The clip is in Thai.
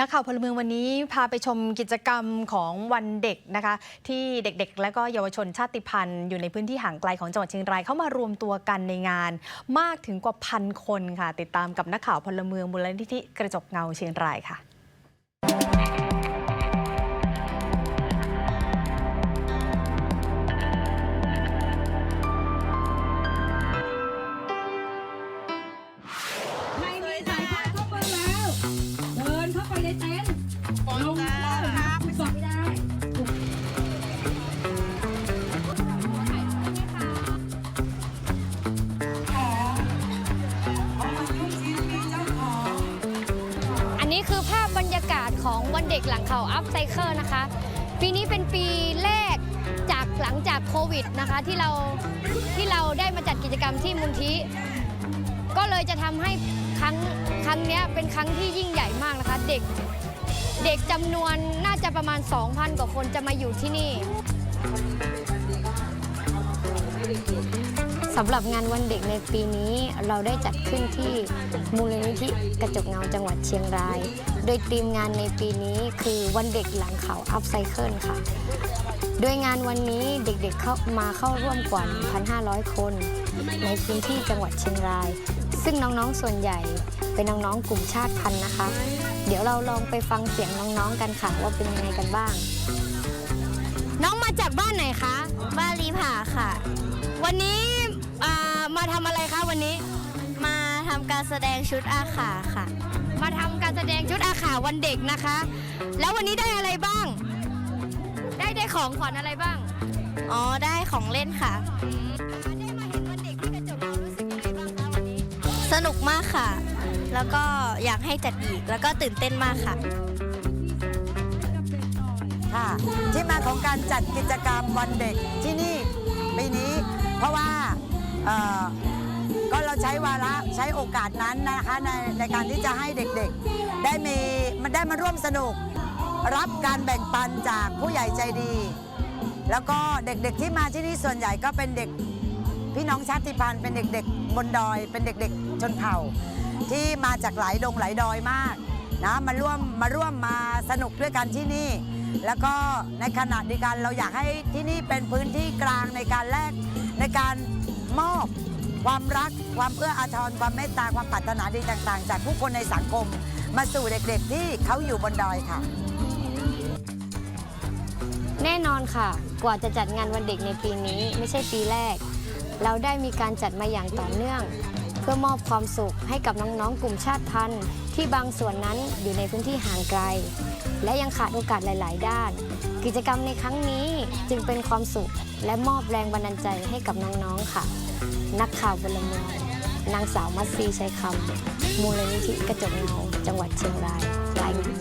นักข่าวพลเมืองวันนี้พาไปชมกิจกรรมของวันเด็กนะคะ ที่เด็กๆ และก็เยาวชนชาติพันธุ์อยู่ในพื้นที่ห่างไกลของจังหวัดเชียงรายเข้ามารวมตัวกันในงาน มากถึงกว่าพันคนค่ะ ติดตามกับนักข่าวพลเมืองมูลนิธิกระจกเงาเชียงรายค่ะ อันนี้คือภาพบรรยากาศของวันเด็กหลังเขาอัพไซเคิลนะคะ ปีนี้เป็นปีแรกจากหลังจากโควิดนะคะที่เราที่เราได้มาจัดกิจกรรมที่มูลที่ก็เลยจะทำให้ครั้งครั้งเนี้ยเป็นครั้งที่ยิ่งใหญ่มากนะคะ เด็ก เด็กจำนวนน่าจะประมาณ 2,000 กว่าคนจะมาอยู่ที่นี่ สำหรับงานวันเด็กในปีนี้เราได้จัดขึ้นที่มูลนิธิกระจกเงาจังหวัดเชียงราย โดยทีมงานในปีนี้คือวันเด็กหลังเขาอัพไซเคิลค่ะ โดยงานวันนี้เด็กๆเข้ามาเข้าร่วมกว่า 1,500 คน ในพื้นที่จังหวัดเชียงราย ซึ่งน้องๆส่วนใหญ่เป็นน้องๆกลุ่มชาติพันธุ์นะคะ เดี๋ยวเราลองไปฟังเสียงน้องๆกันค่ะว่าเป็นยังไงกันบ้าง น้องมาจากบ้านไหนคะ บ้านลีผาค่ะ วันนี้ อ่ามาทำอะไรคะวันนี้ มาทำการแสดงชุดอาขาค่ะ มาทำการแสดงชุดอาขาวันเด็กนะคะ แล้ววันนี้ได้อะไรบ้าง ได้ได้ของขวัญอะไรบ้างอ๋อได้ของเล่นค่ะได้มาเห็นวันเด็กที่กระจกเงารู้สึกยังไงบ้างคะวันนี้สนุกมากค่ะ แล้วก็อยากให้จัดอีก แล้วก็ตื่นเต้นมากค่ะ ค่ะที่มาของการจัดกิจกรรมวันเด็กที่นี่ปีนี้ เพราะว่า เอ่อก็เราใช้วาระใช้โอกาสนั้นนะคะในในการที่จะให้เด็กๆ ได้มีมันได้มาร่วมสนุก รับการแบ่งปันจากผู้ใหญ่ใจดี แล้วก็เด็กๆที่มาที่นี่ส่วนใหญ่ก็เป็นเด็กพี่น้องชาติพันธุ์เป็นเด็กๆบนดอย เป็นเด็กๆชนเผ่า ที่มาจากหลายดงหลายดอยมากนะมาร่วมมาร่วมมาสนุกด้วยกันที่นี่ แล้วก็ในขณะเดียวกันเราอยากให้ที่นี่เป็นพื้นที่กลางในการแลกในการมอบความรัก ความเอื้ออาทรความเมตตาความปรารถนาดีต่างๆ จากผู้คนในสังคม มาสู่เด็กๆที่เขาอยู่บนดอยค่ะ แน่นอนค่ะ กว่าจะจัดงานวันเด็กในปีนี้ไม่ใช่ปีแรก เราได้มีการจัดมาอย่างต่อเนื่องเพื่อมอบความสุขให้กับน้องๆ กลุ่มชาติพันธุ์ ที่บางส่วนนั้นอยู่ในพื้นที่ห่างไกล และยังขาดโอกาสหลาย ๆ ด้าน กิจกรรมในครั้งนี้จึงเป็นความสุขและมอบแรงบันดาลใจให้กับน้องๆ ค่ะ นักข่าวบลเมืองนางสาวมัตซีชัยคำมูลนิธิกระจกเงาจังหวัดเชียงรายรายงาน